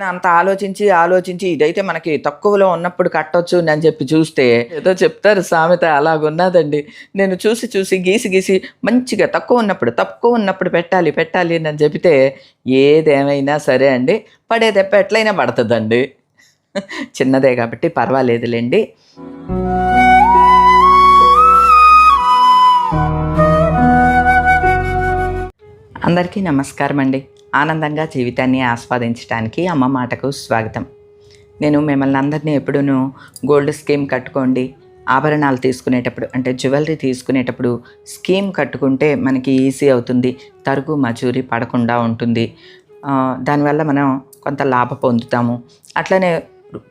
నేను అంత ఆలోచించి ఆలోచించి ఇదైతే మనకి తక్కువలో ఉన్నప్పుడు కట్టొచ్చు అని చెప్పి చూస్తే ఏదో చెప్తారు సామెత అలాగున్నదండి. నేను చూసి చూసి గీసి గీసి మంచిగా తక్కువ ఉన్నప్పుడు తక్కువ ఉన్నప్పుడు పెట్టాలి పెట్టాలి అని చెబితే ఏదేమైనా సరే అండి. పడే దెబ్బ ఎట్లయినా పడుతుందండి. చిన్నదే కాబట్టి పర్వాలేదులేండి. అందరికీ నమస్కారం అండి ఆనందంగా జీవితాన్ని ఆస్వాదించడానికి అమ్మ మాటకు స్వాగతం. నేను మిమ్మల్ని అందరినీ ఎప్పుడూ గోల్డ్ స్కీమ్ కట్టుకోండి ఆభరణాలు తీసుకునేటప్పుడు అంటే జ్యువెలరీ తీసుకునేటప్పుడు స్కీమ్ కట్టుకుంటే మనకి ఈజీ అవుతుంది తరుగు మజూరి పడకుండా ఉంటుంది. దానివల్ల మనం కొంత లాభ పొందుతాము. అట్లనే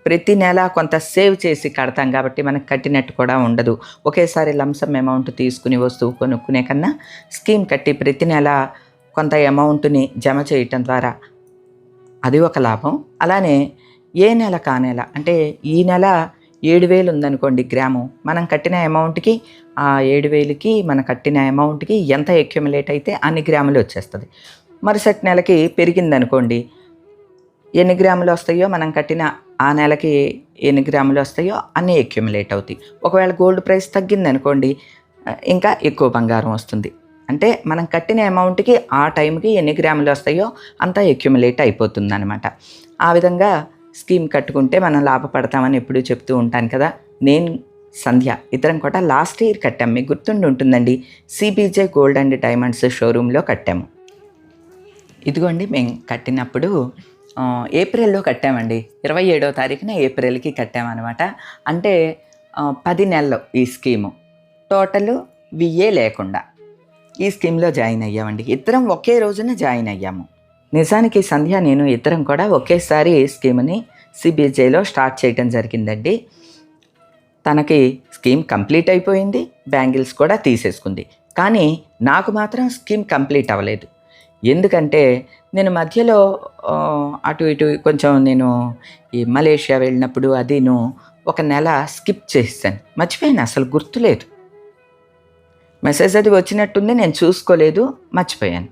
ప్రతి నెల కొంత సేవ్ చేసి కడతాం కాబట్టి మనకు కట్టినట్టు కూడా ఉండదు. ఒకేసారి లంసమ్ అమౌంట్ తీసుకుని వస్తువు కొనుక్కునే కన్నా స్కీమ్ కట్టి ప్రతి నెల కొంత అమౌంట్ని జమ చేయటం ద్వారా. అది ఒక లాభం. అలానే ఏ నెల కా నెల అంటే ఈ నెల ఏడు వేలు ఉందనుకోండి గ్రాము. మనం కట్టిన అమౌంట్కి ఆ ఏడు వేలకి మనం కట్టిన అమౌంట్కి ఎంత ఎక్యుమిలేట్ అయితే అన్ని గ్రాములు వచ్చేస్తుంది. మరుసటి నెలకి పెరిగిందనుకోండి ఎన్ని గ్రాములు వస్తాయో మనం కట్టిన ఆ నెలకి ఎన్ని గ్రాములు వస్తాయో అన్నీ ఎక్యుమిలేట్ అవుతాయి. ఒకవేళ గోల్డ్ ప్రైస్ తగ్గిందనుకోండి ఇంకా ఎక్కువ బంగారం వస్తుంది. అంటే మనం కట్టిన అమౌంట్కి ఆ టైంకి ఎన్ని గ్రాములు వస్తాయో అంతా ఎక్యుములేట్ అయిపోతుంది అనమాట ఆ విధంగా స్కీమ్ కట్టుకుంటే మనం లాభపడతామని ఎప్పుడూ చెప్తూ ఉంటాను కదా. నేను సంధ్య ఇద్దరం కూడా లాస్ట్ ఇయర్ కట్టాము మీకు గుర్తుండి ఉంటుందండి. సిబిజే గోల్డ్ అండ్ డైమండ్స్ షోరూంలో కట్టాము. ఇదిగోండి మేము కట్టినప్పుడు ఏప్రిల్లో కట్టామండి. ఇరవై ఏడో తారీఖున ఏప్రిల్కి కట్టామన్నమాట. అంటే పది నెలలు ఈ స్కీము. టోటల్ విఏ లేకుండా. ఈ స్కీమ్లో జాయిన్ అయ్యామండి. ఇద్దరం ఒకే రోజున జాయిన్ అయ్యాము. నిజానికి సంధ్య నేను ఇద్దరం కూడా ఒకేసారి ఈ స్కీమ్ని సిబిజేలో స్టార్ట్ చేయడం జరిగిందండి. తనకి స్కీమ్ కంప్లీట్ అయిపోయింది. బ్యాంగిల్స్ కూడా తీసేసుకుంది. కానీ నాకు మాత్రం స్కీమ్ కంప్లీట్ అవ్వలేదు. ఎందుకంటే నేను మధ్యలో అటు ఇటు కొంచెం నేను ఈ మలేషియా వెళ్ళినప్పుడు అదిను ఒక నెల స్కిప్ చేశాను మర్చిపోయాను అసలు గుర్తులేదు. మెసేజ్ అది వచ్చినట్టుంది నేను చూసుకోలేదు మర్చిపోయాను.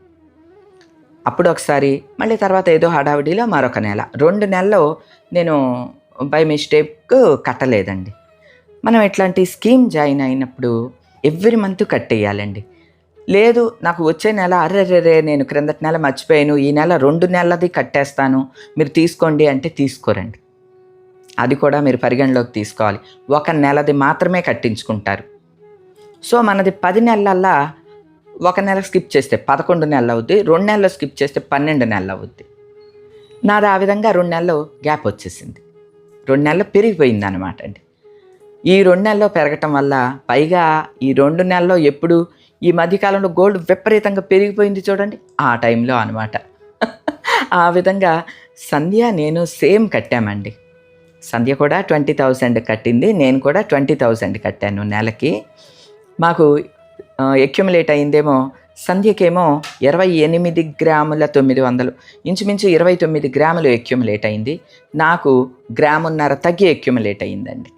అప్పుడు ఒకసారి మళ్ళీ తర్వాత ఏదో హడావిడిలో మరొక నెల. రెండు నెలలు నేను బై మిస్టేక్ కట్టలేదండి. మనం ఇట్లాంటి స్కీమ్ జాయిన్ అయినప్పుడు ఎవ్రీ మంత్ కట్టేయాలండి. లేదు నాకు వచ్చే నెల అర్రెర్రెరే నేను క్రిందటి నెల మర్చిపోయాను ఈ నెల రెండు నెలలది కట్టేస్తాను మీరు తీసుకోండి అంటే తీసుకోరండి. అది కూడా మీరు పరిగణలోకి తీసుకోవాలి. ఒక నెలది మాత్రమే కట్టించుకుంటారు. సో మనది పది నెలలల్లా ఒక నెల స్కిప్ చేస్తే పదకొండు నెలలు అవుద్ది రెండు నెలలు స్కిప్ చేస్తే పన్నెండు నెలలు అవుద్ది. నాది ఆ విధంగా రెండు నెలలు గ్యాప్ వచ్చేసింది. రెండు నెలలు పెరిగిపోయింది అనమాట అండి. ఈ రెండు నెలల్లో పెరగటం వల్ల పైగా ఈ రెండు నెలల్లో ఎప్పుడు ఈ మధ్యకాలంలో గోల్డ్ విపరీతంగా పెరిగిపోయింది చూడండి. ఆ టైంలో అనమాట ఆ విధంగా సంధ్య నేను సేమ్ కట్టామండి. సంధ్య కూడా ట్వంటీ థౌజండ్ కట్టింది నేను కూడా ట్వంటీ థౌజండ్ కట్టాను నెలకి. మాకు ఎక్యుములేట్ అయిందేమో సంధ్యకేమో ఇరవై ఎనిమిది గ్రాముల తొమ్మిది వందలు. ఇంచుమించు ఇరవై తొమ్మిది గ్రాములు ఎక్యుములేట్ అయింది. నాకు గ్రామున్నర తగ్గి ఎక్యుములేట్ అయిందండి.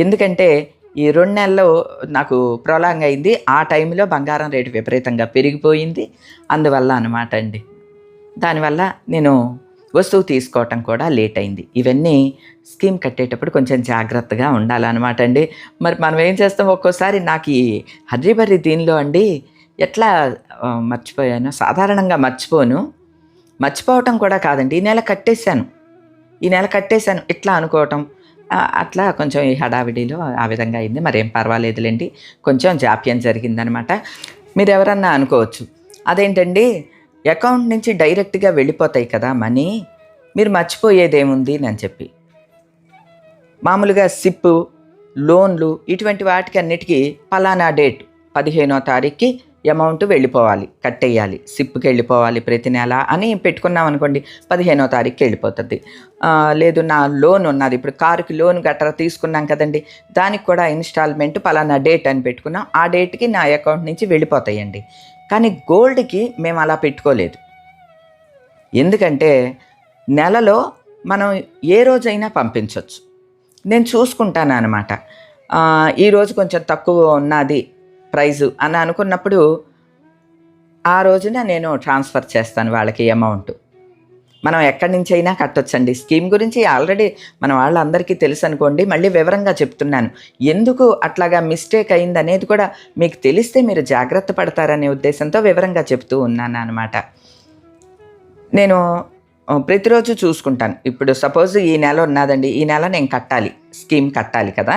ఎందుకంటే ఈ రెండు నెలలు నాకు ప్రొలాంగ్ అయింది. ఆ టైంలో బంగారం రేటు విపరీతంగా పెరిగిపోయింది. అందువల్ల అనమాట అండి. దానివల్ల నేను వస్తువు తీసుకోవటం కూడా లేట్ అయింది. ఇవన్నీ స్కీమ్ కట్టేటప్పుడు కొంచెం జాగ్రత్తగా ఉండాలన్నమాట అండి. మరి మనం ఏం చేస్తాం? ఒక్కోసారి నాకు ఈ హర్రిబర్రి దీనిలో అండి ఎట్లా మర్చిపోయాను? సాధారణంగా మర్చిపోను. మర్చిపోవటం కూడా కాదండి. ఈ నెల కట్టేశాను. ఈ నెల కట్టేశాను. ఇట్లా అనుకోవటం. అట్లా కొంచెం ఈ హడావిడిలో ఆ విధంగా అయింది. మరేం పర్వాలేదులేండి. కొంచెం జాప్యం జరిగిందనమాట మీరు ఎవరన్నా అనుకోవచ్చు. అదేంటండి? అకౌంట్ నుంచి డైరెక్ట్గా వెళ్ళిపోతాయి కదా మనీ మీరు మర్చిపోయేదేముంది అని చెప్పి. మామూలుగా సిప్పు లోన్లు ఇటువంటి వాటికి అన్నిటికీ పలానా డేట్ పదిహేనో తారీఖుకి అమౌంట్ వెళ్ళిపోవాలి కట్టేయాలి. సిప్కి వెళ్ళిపోవాలి ప్రతి నెల అని పెట్టుకున్నాం అనుకోండి పదిహేనో తారీఖుకి వెళ్ళిపోతుంది. లేదు నా లోన్ ఉన్నది ఇప్పుడు కారుకి లోన్ గట్రా తీసుకున్నాం కదండి దానికి కూడా ఇన్స్టాల్మెంట్ పలానా డేట్ అని పెట్టుకున్నాం. ఆ డేట్కి నా అకౌంట్ నుంచి వెళ్ళిపోతాయండి. కానీ గోల్డ్కి మేము అలా పెట్టుకోలేదు. ఎందుకంటే నెలలో మనం ఏ రోజైనా పంపించవచ్చు నేను చూసుకుంటాను అనమాట ఈరోజు కొంచెం తక్కువ ఉన్నది ప్రైజు అని అనుకున్నప్పుడు ఆ రోజున నేను ట్రాన్స్ఫర్ చేస్తాను వాళ్ళకి అమౌంట్. మనం ఎక్కడి నుంచి అయినా కట్టొచ్చండి. స్కీమ్ గురించి ఆల్రెడీ మన వాళ్ళందరికీ తెలుసు అనుకోండి. మళ్ళీ వివరంగా చెప్తున్నాను. ఎందుకు అట్లాగా మిస్టేక్ అయింది అనేది కూడా మీకు తెలిస్తే మీరు జాగ్రత్త పడతారనే ఉద్దేశంతో వివరంగా చెప్తూ ఉన్నాను అనమాట నేను ప్రతిరోజు చూసుకుంటాను. ఇప్పుడు సపోజ్ ఈ నెల ఉన్నదండి. ఈ నెల నేను కట్టాలి. స్కీమ్ కట్టాలి కదా.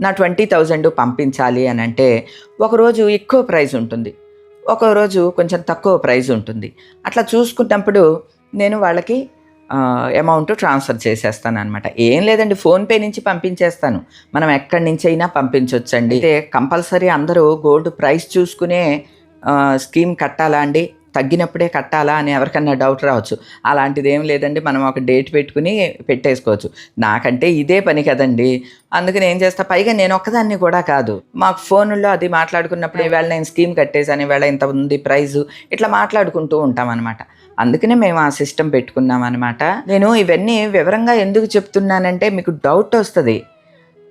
నా ట్వంటీ థౌజండ్ పంపించాలి అని అంటే ఒకరోజు ఎక్కువ ప్రైజ్ ఉంటుంది. ఒక రోజు కొంచెం తక్కువ ప్రైజ్ ఉంటుంది. అట్లా చూసుకున్నప్పుడు నేను వాళ్ళకి అమౌంట్ ట్రాన్స్ఫర్ చేసేస్తాను అనమాట ఏం లేదండి ఫోన్పే నుంచి పంపించేస్తాను. మనం ఎక్కడి నుంచి అయినా పంపించవచ్చండి అయితే కంపల్సరీ అందరూ గోల్డ్ ప్రైస్ చూసుకునే స్కీమ్ కట్టాలా అండి? తగ్గినప్పుడే కట్టాలా అని ఎవరికన్నా డౌట్ రావచ్చు. అలాంటిది ఏం లేదండి మనం ఒక డేట్ పెట్టుకుని పెట్టేసుకోవచ్చు. నాకంటే ఇదే పని కదండి. అందుకని ఏం చేస్తా పైగా నేను ఒక్కదాన్ని కూడా కాదు. మాకు ఫోన్లో అది మాట్లాడుకున్నప్పుడు ఈవేళ నేను స్కీమ్ కట్టేసాను ఈవేళ ఇంత ఉంది ప్రైజు ఇట్లా మాట్లాడుకుంటూ ఉంటాం అనమాట అందుకనే మేము ఆ సిస్టమ్ పెట్టుకున్నాం అనమాట నేను ఇవన్నీ వివరంగా ఎందుకు చెప్తున్నానంటే మీకు డౌట్ వస్తుంది.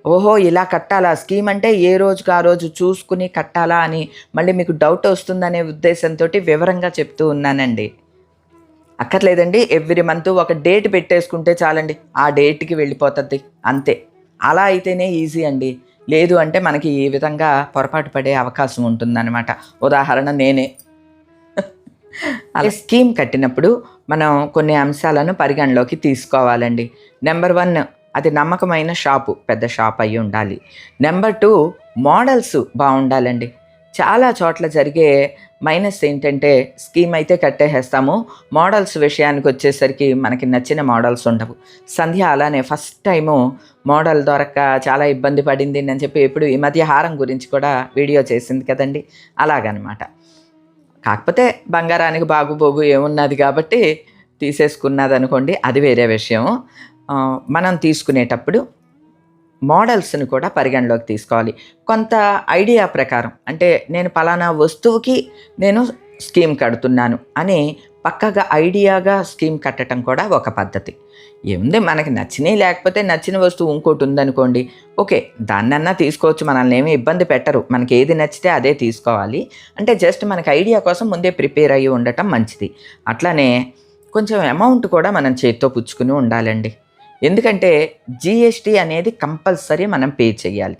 ఓహో ఇలా కట్టాలా? స్కీమ్ అంటే ఏ రోజుకి ఆ రోజు చూసుకుని కట్టాలా అని మళ్ళీ మీకు డౌట్ వస్తుందనే ఉద్దేశంతో వివరంగా చెప్తూ ఉన్నానండి. అక్కర్లేదండి ఎవ్రీ మంత్ ఒక డేట్ పెట్టేసుకుంటే చాలండి. ఆ డేట్కి వెళ్ళిపోతుంది అంతే. అలా అయితేనే ఈజీ అండి. లేదు అంటే మనకి ఈ విధంగా పొరపాటు పడే అవకాశం ఉంటుందన్నమాట. ఉదాహరణ నేనే. అలా. స్కీమ్ కట్టినప్పుడు మనం కొన్ని అంశాలను పరిగణలోకి తీసుకోవాలండి. నెంబర్ వన్ అది నమ్మకమైన షాపు పెద్ద షాప్ అయి ఉండాలి. నెంబర్ టూ మోడల్స్ బాగుండాలండి. చాలా చోట్ల జరిగే మైనస్ ఏంటంటే స్కీమ్ అయితే కట్టేసేస్తాము. మోడల్స్ విషయానికి వచ్చేసరికి మనకి నచ్చిన మోడల్స్ ఉండవు. సంధ్య అలానే ఫస్ట్ టైము మోడల్ దొరక్క చాలా ఇబ్బంది పడింది అని చెప్పి ఇప్పుడు ఈ మధ్య హారం గురించి కూడా వీడియో చేసింది కదండి. అలాగనమాట. కాకపోతే బంగారానికి బాగుబోగు ఏమున్నది కాబట్టి తీసేసుకున్నది అనుకోండి అది వేరే విషయం. మనం తీసుకునేటప్పుడు మోడల్స్ని కూడా పరిగణలోకి తీసుకోవాలి. కొంత ఐడియా ప్రకారం అంటే నేను పలానా వస్తువుకి నేను స్కీమ్ కడుతున్నాను అని పక్కగా ఐడియాగా స్కీమ్ కట్టడం కూడా ఒక పద్ధతి. ఏముంది మనకి నచ్చినవి లేకపోతే నచ్చిన వస్తువు ఇంకోటి ఉందనుకోండి. ఓకే దాన్నన్నా తీసుకోవచ్చు మనల్ని ఏమీ ఇబ్బంది పెట్టరు. మనకి ఏది నచ్చితే అదే తీసుకోవాలి. అంటే జస్ట్ మనకి ఐడియా కోసం ముందే ప్రిపేర్ అయ్యి ఉండటం మంచిది. అట్లానే కొంచెం అమౌంట్ కూడా మనం చేతితో పుచ్చుకుని ఉండాలండి. ఎందుకంటే జిఎస్టీ అనేది కంపల్సరీ మనం పే చేయాలి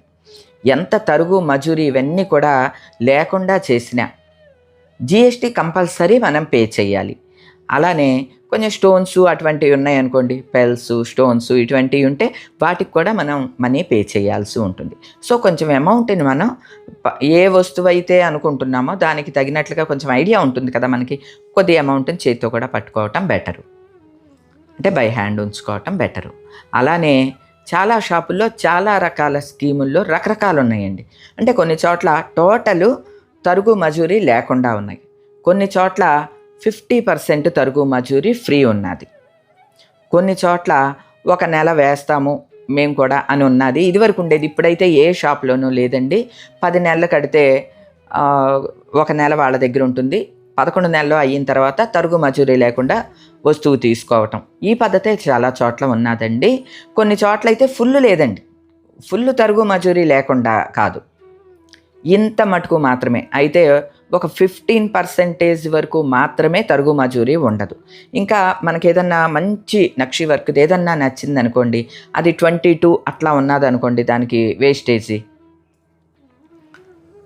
ఎంత తరుగు మజూరి ఇవన్నీ కూడా లేకుండా చేసినా జిఎస్టీ కంపల్సరీ మనం పే చేయాలి అలానే కొంచెం స్టోన్స్ అటువంటివి ఉన్నాయనుకోండి పెల్స్ స్టోన్స్ ఇటువంటివి ఉంటే వాటికి కూడా మనం మనీ పే చేయాల్సి ఉంటుంది. సో కొంచెం అమౌంట్ని మనం ఏ వస్తువు అయితే అనుకుంటున్నామో దానికి తగినట్లుగా కొంచెం ఐడియా ఉంటుంది కదా మనకి కొద్ది అమౌంట్ని చేతితో కూడా పట్టుకోవటం బెటరు. అంటే బై హ్యాండ్ ఉంచుకోవటం బెటరు. అలానే చాలా షాపుల్లో చాలా రకాల స్కీముల్లో రకరకాలు ఉన్నాయండి. అంటే కొన్ని చోట్ల టోటలు తరుగు మజూరీ లేకుండా ఉన్నాయి. కొన్ని చోట్ల ఫిఫ్టీ పర్సెంట్ తరుగు మజూరీ ఫ్రీ ఉన్నది. కొన్ని చోట్ల ఒక నెల వేస్తాము మేము కూడా అని ఉన్నది. ఇదివరకు ఉండేది ఇప్పుడైతే ఏ షాప్లోనూ లేదండి. పది నెలలు కడితే ఒక నెల వాళ్ళ దగ్గర ఉంటుంది. పదకొండు నెలలు అయిన తర్వాత తరుగు మజూరీ లేకుండా వస్తువు తీసుకోవటం. ఈ పద్ధతే చాలా చోట్ల ఉన్నదండి. కొన్ని చోట్ల అయితే ఫుల్ లేదండి. ఫుల్ తరుగు మజూరీ లేకుండా కాదు. ఇంత మటుకు మాత్రమే. అయితే ఒక ఫిఫ్టీన్ పర్సెంటేజ్ వరకు మాత్రమే తరుగు మజూరీ ఉండదు. ఇంకా మనకి ఏదన్నా మంచి నక్షి వర్క్ ఏదన్నా నచ్చింది అనుకోండి అది ట్వంటీ టూ అట్లా ఉన్నది అనుకోండి దానికి వేస్టేజీ.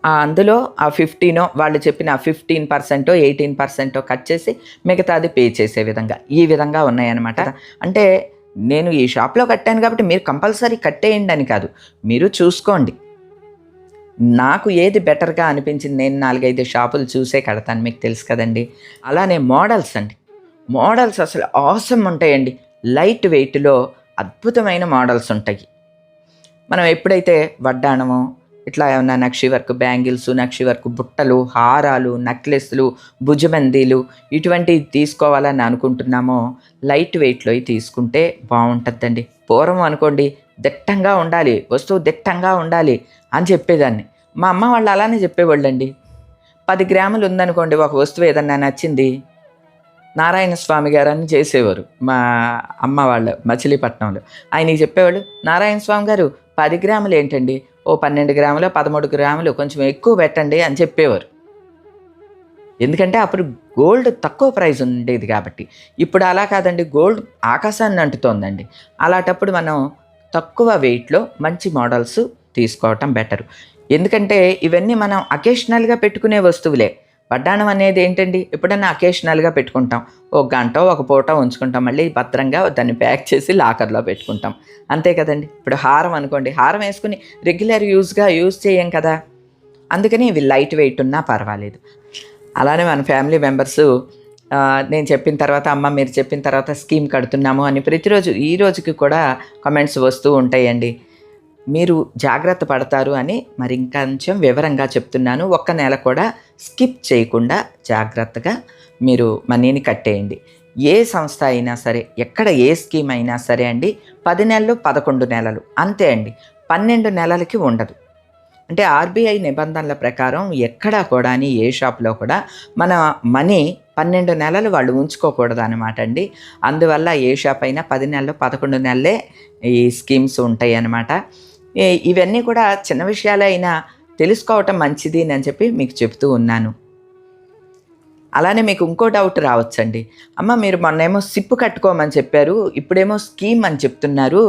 ఆ అందులో ఆ ఫిఫ్టీనో వాళ్ళు చెప్పిన ఫిఫ్టీన్ పర్సెంటో ఎయిటీన్ పర్సెంటో కట్ చేసి మిగతాది పే చేసే విధంగా ఈ విధంగా ఉన్నాయన్నమాట. అంటే నేను ఈ షాప్లో కట్టాను కాబట్టి మీరు కంపల్సరీ కట్టేయండి అని కాదు మీరు చూసుకోండి. నాకు ఏది బెటర్గా అనిపించింది నేను నాలుగైదు షాపులు చూసే కడతాను మీకు తెలుసు కదండి. అలానే మోడల్స్ అండి. మోడల్స్ అసలు అవసరం ఉంటాయండి. లైట్ వెయిట్లో అద్భుతమైన మోడల్స్ ఉంటాయి. మనం ఎప్పుడైతే వడ్డాణమో ఇట్లా ఏమన్నా నక్షి వర్క్ బ్యాంగిల్స్ నక్షి వర్క్ బుట్టలు హారాలు నెక్లెస్లు భుజబందీలు ఇటువంటివి తీసుకోవాలని అనుకుంటున్నామో లైట్ వెయిట్లో తీసుకుంటే బాగుంటుందండి. పూర్వం అనుకోండి దిట్టంగా ఉండాలి వస్తువు దిట్టంగా ఉండాలి. అని చెప్పేదాన్ని. మా అమ్మ వాళ్ళు అలానే చెప్పేవాళ్ళండి. పది గ్రాములు ఉందనుకోండి ఒక వస్తువు ఏదన్నా నచ్చింది నారాయణ స్వామి గారు అని చేసేవారు మా అమ్మ వాళ్ళు మచిలీపట్నంలో. ఆయనకి చెప్పేవాళ్ళు నారాయణ స్వామి గారు పది గ్రాములు ఏంటండి? ఓ పన్నెండు గ్రాములు పదమూడు గ్రాములు కొంచెం ఎక్కువ పెట్టండి అని చెప్పేవారు. ఎందుకంటే అప్పుడు గోల్డ్ తక్కువ ప్రైస్ ఉండేది కాబట్టి. ఇప్పుడు అలా కాదండి గోల్డ్ ఆకాశాన్ని అంటుతోందండి. అలాంటప్పుడు మనం తక్కువ వెయిట్లో మంచి మోడల్స్ తీసుకోవటం బెటర్. ఎందుకంటే ఇవన్నీ మనం అకేషనల్గా పెట్టుకునే వస్తువులే. వడ్డాణం అనేది ఏంటండి? ఎప్పుడైనా అకేషనల్గా పెట్టుకుంటాం. ఒక గంట ఒక పూట ఉంచుకుంటాం. మళ్ళీ భద్రంగా దాన్ని ప్యాక్ చేసి లాకర్లో పెట్టుకుంటాం. అంతే కదండి? ఇప్పుడు హారం అనుకోండి. హారం వేసుకుని రెగ్యులర్ యూజ్గా యూజ్ చేయం కదా? అందుకని ఇవి లైట్ వెయిట్ ఉన్నా పర్వాలేదు. అలానే మన ఫ్యామిలీ మెంబర్స్ నేను చెప్పిన తర్వాత అమ్మ మీరు చెప్పిన తర్వాత స్కీమ్ కడుతున్నాము అని ప్రతిరోజు ఈ రోజుకి కూడా కమెంట్స్ వస్తూ ఉంటాయండి. మీరు జాగ్రత్త పడతారు అని మరి ఇంకొంచెం వివరంగా చెప్తున్నాను. ఒక్క నెల కూడా స్కిప్ చేయకుండా జాగ్రత్తగా మీరు మనీని కట్టేయండి. ఏ సంస్థ అయినా సరే ఎక్కడ ఏ స్కీమ్ అయినా సరే అండి పది నెలలు పదకొండు నెలలు అంతే అండి. పన్నెండు నెలలకి ఉండదు. అంటే ఆర్బీఐ నిబంధనల ప్రకారం ఎక్కడా కూడా అని ఏ షాప్లో కూడా మన మనీ పన్నెండు నెలలు వాళ్ళు ఉంచుకోకూడదు అనమాట అండి. అందువల్ల ఏ షాప్ అయినా పది నెలలు పదకొండు నెలలే ఈ స్కీమ్స్ ఉంటాయి అన్నమాట ఇవన్నీ కూడా చిన్న విషయాలైనా తెలుసుకోవటం మంచిది అని చెప్పి మీకు చెప్తూ ఉన్నాను. అలానే మీకు ఇంకో డౌట్ రావచ్చండి. అమ్మ మీరు మొన్నేమో సిప్పు కట్టుకోమని చెప్పారు ఇప్పుడేమో స్కీమ్ అని చెప్తున్నారు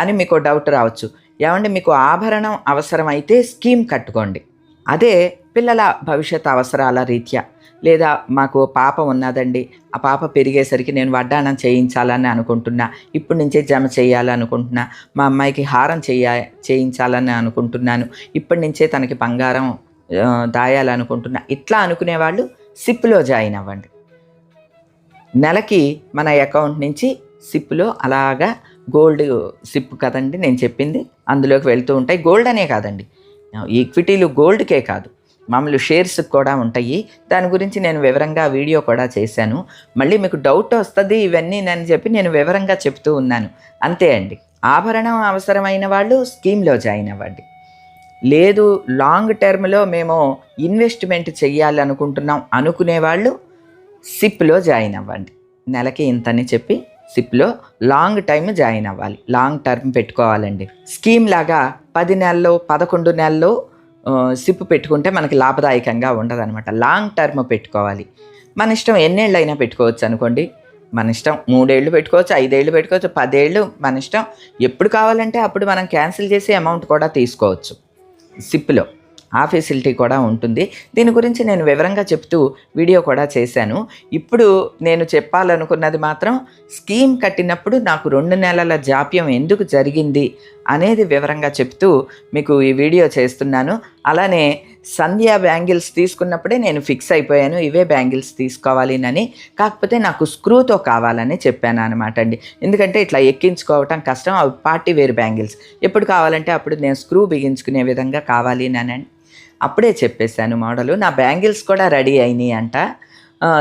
అని మీకు డౌట్ రావచ్చు. ఏమంటే మీకు ఆభరణం అవసరమైతే స్కీమ్ కట్టుకోండి. అదే పిల్లల భవిష్యత్ అవసరాల రీత్యా. లేదా మాకు పాప ఉన్నదండి ఆ పాప పెరిగేసరికి నేను వడ్డాణం చేయించాలని అనుకుంటున్నా ఇప్పటి నుంచే జమ చేయాలనుకుంటున్నా మా అమ్మాయికి హారం చేయ చేయించాలని అనుకుంటున్నాను ఇప్పటి నుంచే తనకి బంగారం దాయాలనుకుంటున్నా. ఇట్లా అనుకునే వాళ్ళు సిప్లో జాయిన్ అవ్వండి. నెలకి మన అకౌంట్ నుంచి సిప్లో అలాగా గోల్డ్ సిప్ కదండి నేను చెప్పింది అందులోకి వెళ్తూ ఉంటాయి. గోల్డ్ అనే కాదండి ఈక్విటీలు గోల్డ్కే కాదు. మామూలు షేర్స్ కూడా ఉంటాయి. దాని గురించి నేను వివరంగా వీడియో కూడా చేశాను. మళ్ళీ మీకు డౌట్ వస్తుంది ఇవన్నీ నేను చెప్పి నేను వివరంగా చెప్తూ ఉన్నాను. అంతే అండి. ఆభరణం అవసరమైన వాళ్ళు స్కీమ్లో జాయిన్ అవ్వండి. లేదు లాంగ్ టర్మ్లో మేము ఇన్వెస్ట్మెంట్ చెయ్యాలనుకుంటున్నాం అనుకునే వాళ్ళు సిప్లో జాయిన్ అవ్వండి. నెలకి ఇంతని చెప్పి సిప్లో లాంగ్ టైం జాయిన్ అవ్వాలి. లాంగ్ టర్మ్ పెట్టుకోవాలండి. స్కీమ్ లాగా పది నెలల్లో పదకొండు నెలల్లో సిప్ పెట్టుకుంటే మనకి లాభదాయకంగా ఉండదనమాట లాంగ్ టర్మ్ పెట్టుకోవాలి. మన ఇష్టం ఎన్నేళ్ళు అయినా పెట్టుకోవచ్చు అనుకోండి. మన ఇష్టం మూడేళ్ళు పెట్టుకోవచ్చు ఐదేళ్ళు పెట్టుకోవచ్చు పదేళ్ళు మన ఇష్టం. ఎప్పుడు కావాలంటే అప్పుడు మనం క్యాన్సిల్ చేసి అమౌంట్ కూడా తీసుకోవచ్చు. సిప్లో ఆ ఫెసిలిటీ కూడా ఉంటుంది. దీని గురించి నేను వివరంగా చెప్తూ వీడియో కూడా చేశాను. ఇప్పుడు నేను చెప్పాలనుకున్నది మాత్రం స్కీమ్ కట్టినప్పుడు నాకు రెండు నెలల జాప్యం ఎందుకు జరిగింది అనేది వివరంగా చెప్తూ మీకు ఈ వీడియో చేస్తున్నాను. అలానే సంధ్య బ్యాంగిల్స్ తీసుకున్నప్పుడే నేను ఫిక్స్ అయిపోయాను. ఇవే బ్యాంగిల్స్ తీసుకోవాలి అని కాకపోతే నాకు స్క్రూతో కావాలని చెప్పాను అనమాట అండి. ఎందుకంటే ఇట్లా ఎక్కించుకోవటం కష్టం. అవి పార్టీ వేర్ బ్యాంగిల్స్. ఎప్పుడు కావాలంటే అప్పుడు నేను స్క్రూ బిగించుకునే విధంగా కావాలి అని అప్పుడే చెప్పేశాను మోడలు నా బ్యాంగిల్స్ కూడా రెడీ అయినాయి అంట.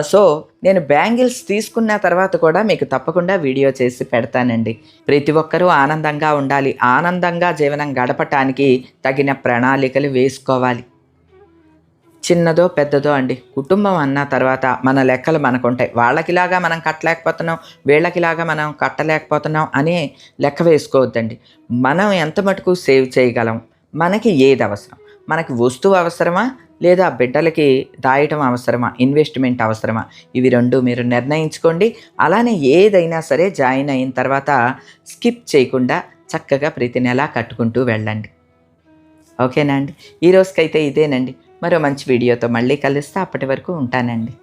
సో నేను బ్యాంగిల్స్ తీసుకున్న తర్వాత కూడా మీకు తప్పకుండా వీడియో చేసి పెడతానండి. ప్రతి ఒక్కరూ ఆనందంగా ఉండాలి ఆనందంగా జీవనం గడపటానికి తగిన ప్రణాళికలు వేసుకోవాలి. చిన్నదో పెద్దదో అండి కుటుంబం అన్న తర్వాత మన లెక్కలు మనకుంటాయి. వాళ్ళకిలాగా మనం కట్టలేకపోతున్నాం వీళ్ళకిలాగా మనం కట్టలేకపోతున్నాం అనే లెక్క వేసుకోవద్దండి. మనం ఎంత మటుకు సేవ్ చేయగలం మనకి ఏది అవసరం? మనకి వస్తువు అవసరమా? లేదా బిడ్డలకి దాయటం అవసరమా? ఇన్వెస్ట్మెంట్ అవసరమా? ఇవి రెండు మీరు నిర్ణయించుకోండి. అలానే ఏదైనా సరే జాయిన్ అయిన తర్వాత స్కిప్ చేయకుండా చక్కగా ప్రతి నెల కట్టుకుంటూ వెళ్ళండి. ఓకేనా అండి ఈ రోజుకైతే ఇదేనండి. మరో మంచి వీడియోతో మళ్ళీ కలుస్తా. అప్పటి వరకు ఉంటానండి.